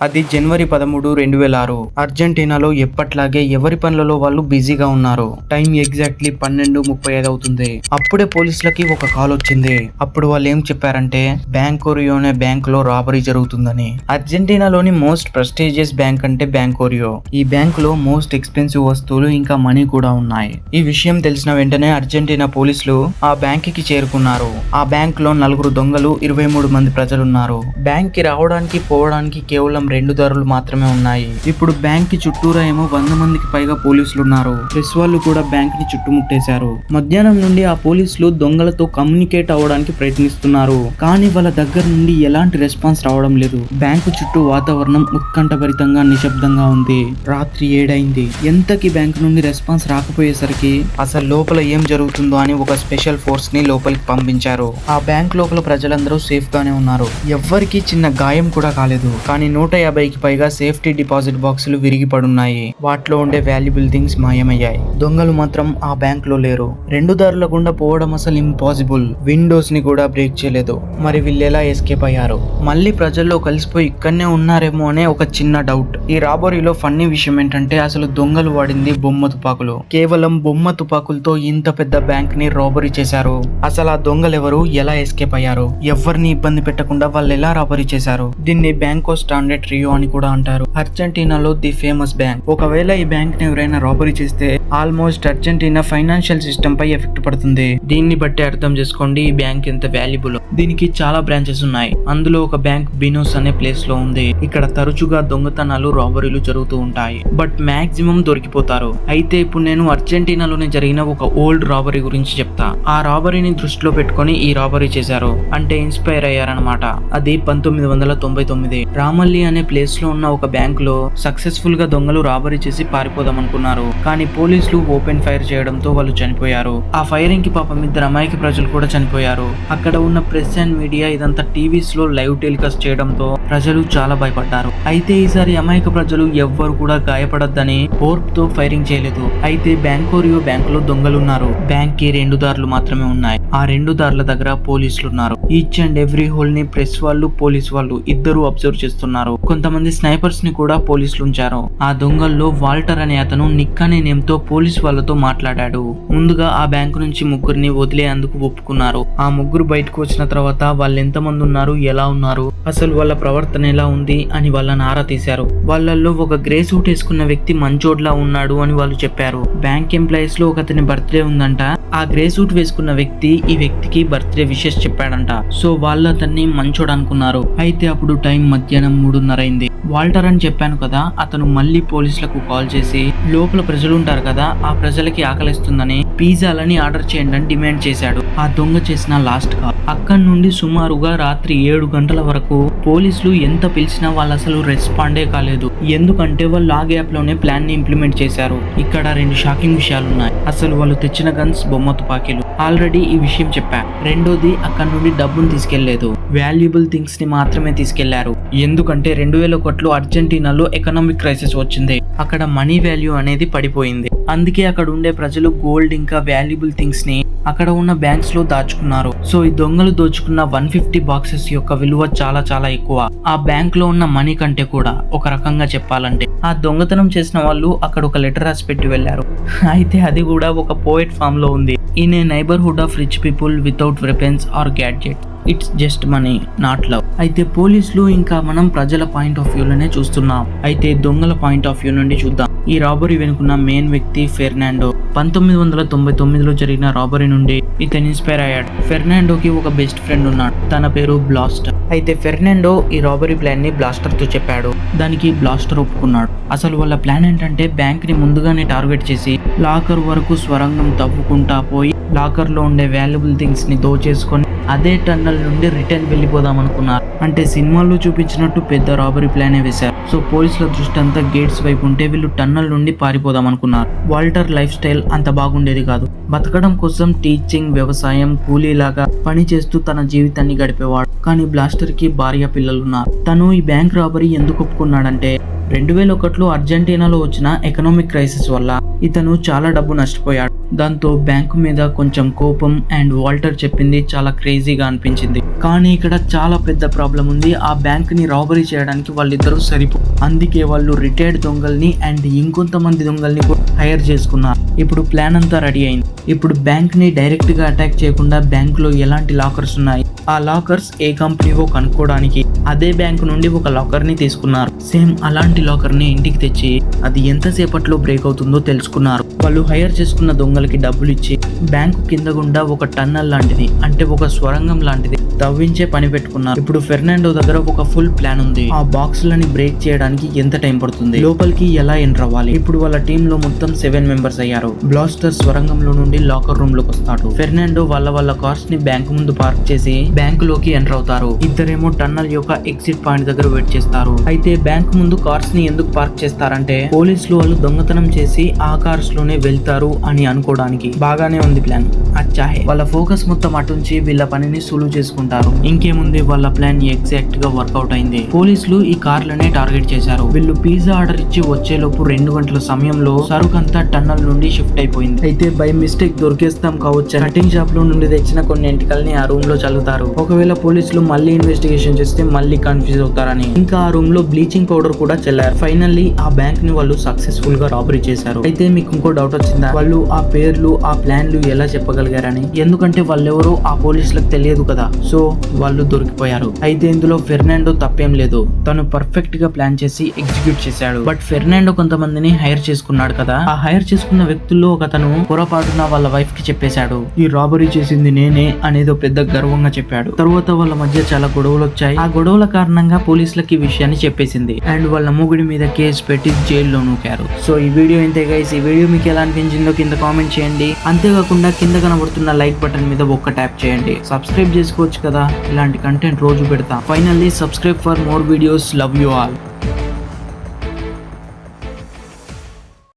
అది జనవరి పదమూడు రెండు వేల ఆరు అర్జెంటీనాలో ఎప్పట్లాగే ఎవరి పనులలో వాళ్ళు బిజీగా ఉన్నారు? టైం ఎగ్జాక్ట్లీ పన్నెండు ముప్పై ఐదు అవుతుంది. అప్పుడే పోలీసులకి ఒక కాల్ వచ్చింది. అప్పుడు వాళ్ళు ఏం చెప్పారంటే బ్యాంకోరియో అనే బ్యాంక్లో రాబరీ జరుగుతుందని. అర్జెంటీనాలోని మోస్ట్ ప్రెస్టీజియస్ బ్యాంక్ అంటే బ్యాంకోరియో ఈ బ్యాంక్లో మోస్ట్ ఎక్స్పెన్సివ్ వస్తువులు ఇంకా మనీ కూడా ఉన్నాయి. ఈ విషయం తెలిసిన వెంటనే అర్జెంటీనా పోలీసులు ఆ బ్యాంక్కి చేరుకున్నారు. ఆ బ్యాంక్లో నలుగురు దొంగలు ఇరవై మూడు మంది ప్రజలున్నారు. బ్యాంక్కి రావడానికి పోవడానికి కేవలం రెండు దారులు మాత్రమే ఉన్నాయి. ఇప్పుడు బ్యాంక్కి చుట్టూరా ఏమో వంద మందికి పైగా పోలీసులు ఉన్నారు ప్రెస్ వాళ్ళు కూడా బ్యాంక్ని చుట్టుముట్టేశారు. మధ్యాహ్నం నుండి ఆ పోలీసులు దొంగలతో కమ్యూనికేట్ అవ్వడానికి ప్రయత్నిస్తున్నారు. కానీ వాళ్ళ దగ్గర నుండి ఎలాంటి రెస్పాన్స్ రావడం లేదు. బ్యాంకు చుట్టూ వాతావరణం ఉత్కంఠభరితంగా నిశ్శబ్దంగా ఉంది. రాత్రి ఏడైంది. ఎంతకి బ్యాంకు నుండి రెస్పాన్స్ రాకపోయేసరికి అసలు లోపల ఏం జరుగుతుందో అని ఒక స్పెషల్ ఫోర్స్ని లోపలికి పంపించారు. ఆ బ్యాంక్ లోపల ప్రజలందరూ సేఫ్ గానే ఉన్నారు. ఎవ్వరికి చిన్న గాయం కూడా కాలేదు. కానీ నూట యాభైకి పైగా సేఫ్టీ డిపాజిట్ బాక్సులు విరిగిపడున్నాయి. వాటిలో ఉండే వాల్యుబుల్ థింగ్స్ మాయమయ్యాయి. దొంగలు మాత్రం ఆ బ్యాంక్లో లేరు. రెండు దారుల గుండా పోవడం అసలు ఇంపాసిబుల్. విండోస్ని కూడా బ్రేక్ చేయలేదు. మరి వీళ్ళు ఎలా ఎస్కేప్ అయ్యారు? మళ్ళీ ప్రజల్లో కలిసిపోయి ఇక్కడనే ఉన్నారేమో అనే ఒక చిన్న డౌట్. ఈ రాబరీలో ఫన్నీ విషయం ఏంటంటే అసలు దొంగలు వాడింది బొమ్మ తుపాకులు. కేవలం బొమ్మ తుపాకులతో ఇంత పెద్ద బ్యాంక్ని రాబరీ చేశారు. అసలు ఆ దొంగలు ఎవరు ఎలా ఎస్కేప్ అయ్యారు? ఎవరిని ఇబ్బంది పెట్టకుండా వాళ్ళు ఎలా రాబరీ చేశారు? దీన్ని బ్యాంకో స్టాండర్డ్ ట్రియో అని కూడా అంటారు. అర్జెంటీనాలో ది ఫేమస్ బ్యాంక్. ఒకవేళ ఈ బ్యాంక్ని ఎవరైనా రాబరీ చేస్తే ఆల్మోస్ట్ అర్జెంటీనా ఫైనాన్షియల్ సిస్టమ్ పై ఎఫెక్ట్ పడుతుంది. దీన్ని బట్టి అర్థం చేసుకోండి ఈ బ్యాంక్ ఎంత వాల్యుబుల్. దీనికి చాలా బ్రాంచెస్ ఉన్నాయి. అందులో ఒక బ్యాంక్ బినోస్ అనే ప్లేస్లో ఉంది. ఇక్కడ తరచుగా దొంగతనాలు రాబరీలు జరుగుతూ ఉంటాయి. బట్ మాక్సిమం దొరికిపోతారు. అయితే ఇప్పుడు నేను అర్జెంటీనాలోనే జరిగిన ఒక ఓల్డ్ రాబరీ గురించి చెప్తా. ఆ రాబరీని దృష్టిలో పెట్టుకొని ఈ రాబరీ చేశారు. అంటే ఇన్స్పైర్ అయ్యారనమాట అది పంతొమ్మిది వందల తొంభై తొమ్మిది. రామల్లి అనే ప్లేస్లో ఉన్న ఒక బ్యాంక్లో సక్సెస్ఫుల్గా దొంగలు రాబరీ చేసి పారిపోదాం అనుకున్నారు కానీ పోలీసులు ఓపెన్ ఫైర్ చేయడంతో వాళ్ళు చనిపోయారు. ఆ ఫైరింగ్కి పాపం ఇద్దరు అమాయక ప్రజలు కూడా చనిపోయారు. అక్కడ ఉన్న ప్రెస్ అండ్ మీడియా ఇదంతా టీవీస్లో లైవ్ టెలికాస్ట్ చేయడంతో ప్రజలు చాలా భయపడ్డారు. అయితే ఈసారి అమాయక ప్రజలు ఎవ్వరు కూడా గాయపడద్దని హోర్ప్తో ఫైరింగ్ చేయలేదు. అయితే బ్యాంకోరియో బ్యాంక్లో దొంగలు ఉన్నారు బ్యాంక్కి రెండు దారులు మాత్రమే ఉన్నాయి. ఆ రెండు దారుల దగ్గర పోలీసులు ఉన్నారు ఈచ్ అండ్ ఎవ్రీ హోల్ని ప్రెస్ వాళ్ళు పోలీస్ వాళ్ళు ఇద్దరు అబ్జర్వ్ చేస్తున్నారు. కొంతమంది స్నైపర్స్ని కూడా పోలీసులు ఉంచారు ఆ దొంగల్లో వాల్టర్ అనే అతను నిక్ అనే నేమ్తో పోలీస్ వాళ్ళతో మాట్లాడాడు. ముందుగా ఆ బ్యాంకు నుంచి ముగ్గురిని వదిలేందుకు ఒప్పుకున్నారు. ఆ ముగ్గురు బయటకు వచ్చిన తర్వాత వాళ్ళు ఎంతమంది ఉన్నారు ఎలా ఉన్నారు అసలు వాళ్ళ ప్రవర్తన ఎలా ఉంది అని వాళ్ళని ఆరా తీశారు. వాళ్ళల్లో ఒక గ్రే సూట్ వేసుకున్న వ్యక్తి మంచోడ్లా ఉన్నాడు అని వాళ్ళు చెప్పారు. బ్యాంక్ ఎంప్లాయీస్లో ఒక అతని బర్త్డే ఉందంట. ఆ గ్రే సూట్ వేసుకున్న వ్యక్తి ఈ వ్యక్తికి బర్త్డే విషెస్ చెప్పాడంట. సో వాళ్ళు అతన్ని మంచోడు అనుకున్నారు. అయితే అప్పుడు టైం మధ్యాహ్నం మూడున్నర అయింది వాల్టర్ అని చెప్పాను కదా అతను మళ్ళీ పోలీసులకు కాల్ చేసి లోపల ప్రజలు ఉంటారు కదా ఆ ప్రజలకి ఆకలిస్తుందని పిజ్జాలని ఆర్డర్ చేయండి అని డిమాండ్ చేశాడు. ఆ దొంగ చేసిన లాస్ట్ కాల్. అక్కడి నుండి సుమారుగా రాత్రి ఏడు గంటల వరకు పోలీసులు ఎంత పిలిచినా వాళ్ళు అసలు రెస్పాండే కాలేదు. ఎందుకంటే వాళ్ళు ఆ గ్యాప్లోనే ప్లాన్ని ఇంప్లిమెంట్ చేశారు. ఇక్కడ రెండు షాకింగ్ విషయాలు ఉన్నాయి అసలు వాళ్ళు తెచ్చిన గన్స్ బొమ్మ తుపాకీలు. ఆల్రెడీ ఈ విషయం చెప్పా. రెండోది అక్కడ నుండి డబ్బును తీసుకెళ్ళేదు. వాల్యుబుల్ థింగ్స్ని మాత్రమే తీసుకెళ్ళారు. ఎందుకంటే రెండు వేల అప్పట్లో అర్జెంటీనాలో ఎకనామిక్ క్రైసిస్ వచ్చింది. అక్కడ మనీ వాల్యూ అనేది పడిపోయింది. అందుకే అక్కడ ఉండే ప్రజలు గోల్డ్ ఇంకా వాల్యుబుల్ థింగ్స్ని అక్కడ ఉన్న బ్యాంక్స్లో దాచుకున్నారు. సో ఈ దొంగలు దోచుకున్న వన్ ఫిఫ్టీ బాక్సెస్ యొక్క విలువ చాలా చాలా ఎక్కువ. ఆ బ్యాంక్లో ఉన్న మనీ కంటే కూడా ఒక రకంగా చెప్పాలంటే. ఆ దొంగతనం చేసిన వాళ్ళు అక్కడ ఒక లెటర్ రాసి పెట్టి వెళ్ళారు అయితే అది కూడా ఒక పోయిట్ ఫామ్లో ఉంది. In a neighbourhood of rich people without weapons or gadget it's just money not love అయితే పోలీసులు ఇంకా మనం ప్రజల పాయింట్ ఆఫ్ వ్యూలోనే చూస్తున్నాం. అయితే దొంగల పాయింట్ ఆఫ్ వ్యూ నుండి చూద్దాం. ఈ రాబరీ వెనుకున్న మెయిన్ వ్యక్తి ఫెర్నాండో. పంతొమ్మిది వందల తొంభై తొమ్మిదిలో జరిగిన రాబరీ నుండి ఇతను ఇన్స్పైర్ అయ్యాడు. ఫెర్నాండోకి ఒక బెస్ట్ ఫ్రెండ్ ఉన్నాడు. తన పేరు బ్లాస్టర్ అయితే ఫెర్నాండో ఈ రాబరీ ప్లాన్ని బ్లాస్టర్తో చెప్పాడు. దానికి బ్లాస్టర్ ఒప్పుకున్నాడు. అసలు వాళ్ళ ప్లాన్ ఏంటంటే బ్యాంక్ని ముందుగానే టార్గెట్ చేసి లాకర్ వరకు స్వరంగం తవ్వుకుంటా పోయి లాకర్లో ఉండే వాల్యుబుల్ థింగ్స్ని దోచేసుకొని అదే టన్నల్ నుండి రిటర్న్ వెళ్ళిపోదాం అనుకున్నారు. అంటే సినిమాల్లో చూపించినట్టు పెద్ద రాబరీ ప్లానే వేశారు. సో పోలీసుల దృష్టి అంతా గేట్స్ వైపు ఉంటే వీళ్ళు టన్నల్ నుండి పారిపోదాం అనుకున్నారు. వాల్టర్ లైఫ్ స్టైల్ అంత బాగుండేది కాదు. బతకడం కోసం టీచింగ్ వ్యవసాయం కూలీలాగా పని చేస్తూ తన జీవితాన్ని గడిపేవాడు. కానీ బ్లాస్టర్కి భార్య పిల్లలున్నారు. తను ఈ బ్యాంక్ రాబరీ ఎందుకు ఒప్పుకున్నాడంటే రెండు వేల ఒకటిలో అర్జెంటీనాలో వచ్చిన ఎకనామిక్ క్రైసిస్ వల్ల ఇతను చాలా డబ్బు నష్టపోయాడు. దాంతో బ్యాంకు మీద కొంచెం కోపం అండ్ వాల్టర్ చెప్పింది చాలా క్రేజీగా అనిపించింది. కానీ ఇక్కడ చాలా పెద్ద ప్రాబ్లం ఉంది. ఆ బ్యాంక్ని రాబరీ చేయడానికి వాళ్ళిద్దరూ సరిపో అందుకే వాళ్ళు రిటైర్డ్ దొంగల్ని అండ్ ఇంకొంతమంది దొంగల్ని హైర్ చేసుకున్నారు. ఇప్పుడు ప్లాన్ అంతా రెడీ అయింది. ఇప్పుడు బ్యాంక్ని డైరెక్ట్గా అటాక్ చేయకుండా బ్యాంక్లో ఎలాంటి లాకర్స్ ఉన్నాయి? ఆ లాకర్స్ ఏ కంపెనీవో కనుక్కోవడానికి అదే బ్యాంక్ నుండి ఒక లాకర్ని తీసుకున్నారు. సేమ్ అలాంటి లాకర్ని ఇంటికి తెచ్చి అది ఎంతసేపట్లో బ్రేక్ అవుతుందో తెలుసుకున్నారు. వాళ్ళు హైర్ చేసుకున్న దొంగలకి డబ్బులు ఇచ్చి బ్యాంకు కింద గుండా ఒక టన్నల్ లాంటిది అంటే ఒక స్వరంగం లాంటిది తవ్వించే పని పెట్టుకున్నారు. ఇప్పుడు ఫెర్నాండో దగ్గర ఒక ఫుల్ ప్లాన్ ఉంది. ఆ బాక్స్ లని బ్రేక్ చేయడానికి ఎంత టైం పడుతుంది? లోపలికి ఎలా ఎంటర్ అవ్వాలి? ఇప్పుడు వాళ్ళ టీమ్లో మొత్తం సెవెన్ మెంబర్స్ అయ్యారు. బ్లాస్టర్ స్వరంగంలో నుండి లాకర్ రూమ్లోకి వస్తాడు. ఫెర్నాండో వాళ్ళ వాళ్ళ కార్స్ని బ్యాంకు ముందు పార్క్ చేసి బ్యాంక్లోకి ఎంటర్ అవుతారు. ఇద్దరేమో టన్నల్ యొక్క ఎగ్జిట్ పాయింట్ దగ్గర వెయిట్ చేస్తారు. అయితే బ్యాంక్ ముందు కార్స్ని ఎందుకు పార్క్ చేస్తారంటే పోలీసులు వాళ్ళు దొంగతనం చేసి ఆ కార్స్లోనే వెళ్తారు అని అనుకోవడానికి బాగానే ఉంది ప్లాన్. అచ్చాహే. వాళ్ళ ఫోకస్ మొత్తం అటుంచి వీళ్ళ పనిని సులువు చేసుకుంటారు. ఇంకేముంది? వాళ్ళ ప్లాన్ ఎగ్జాక్ట్గా వర్కౌట్ అయింది. పోలీసులు ఈ కార్లనే టార్గెట్ చేశారు. వీళ్ళు పిజ్జా ఆర్డర్ ఇచ్చి వచ్చేలోపు రెండు గంటల సమయంలో సరుకు అంతా టన్నల్ నుండి షిఫ్ట్ అయిపోయింది. అయితే బై మిస్టేక్ దొరికేస్తాం కావచ్చు కటింగ్ షాప్లో నుండి తెచ్చిన కొన్ని ఎంటికల్ని ఆ రూమ్లో చల్లుతారు. ఒకవేళ పోలీసులు మళ్ళీ ఇన్వెస్టిగేషన్ చేస్తే మళ్ళీ కన్ఫ్యూజ్ అవుతారని. ఇంకా ఆ రూమ్లో బ్లీచింగ్ పౌడర్ కూడా చల్లారు. ఫైనల్లీ ఆ బ్యాంక్ని వాళ్ళు సక్సెస్ఫుల్గా రాబరీ చేశారు. అయితే మీకు ఇంకో డౌట్ వచ్చిందా? వాళ్ళు ఆ పేర్లు ఆ ప్లాన్లు ఎలా చెప్పగలిగారని? ఎందుకంటే వాళ్ళెవరో ఆ పోలీసులకు తెలియదు కదా. సో వాళ్ళు దొరికిపోయారు. అయితే ఇందులో ఫెర్నాండో తప్పేం లేదు. తను పర్ఫెక్ట్గా ప్లాన్ చేసి ఎగ్జిక్యూట్ చేశాడు. బట్ ఫెర్నాండో కొంతమందిని హైర్ చేసుకున్నాడు కదా. ఆ హైర్ చేసుకున్న వ్యక్తుల్లో ఒకతను పొరపాటున వాళ్ళ వైఫ్కి చెప్పేశాడు. ఈ రాబరీ చేసింది నేనే అనేదో పెద్ద గర్వంగా చెప్పాడు. తరువాత వాళ్ళ మధ్య చాలా గొడవలు వచ్చాయి. ఆ గొడవల కారణంగా పోలీసులకి విషయాన్ని చెప్పేసింది. అండ్ వాళ్ళ మొగుడి మీద కేసు పెట్టి జైల్లో నూకారు. సో ఈ వీడియో ఇంతే గైస్ ఈ వీడియో మీకు ఎలా అనిపించిందో కింద కామెంట్ చేయండి. అంతేకాకుండా కింద కనబడుతున్న లైక్ బటన్ మీద ఒక్క ట్యాప్ చేయండి. సబ్స్క్రైబ్ చేసుకోవచ్చు కదా? ఇలాంటి కంటెంట్ రోజు పెడతా. Finally subscribe for more videos love you all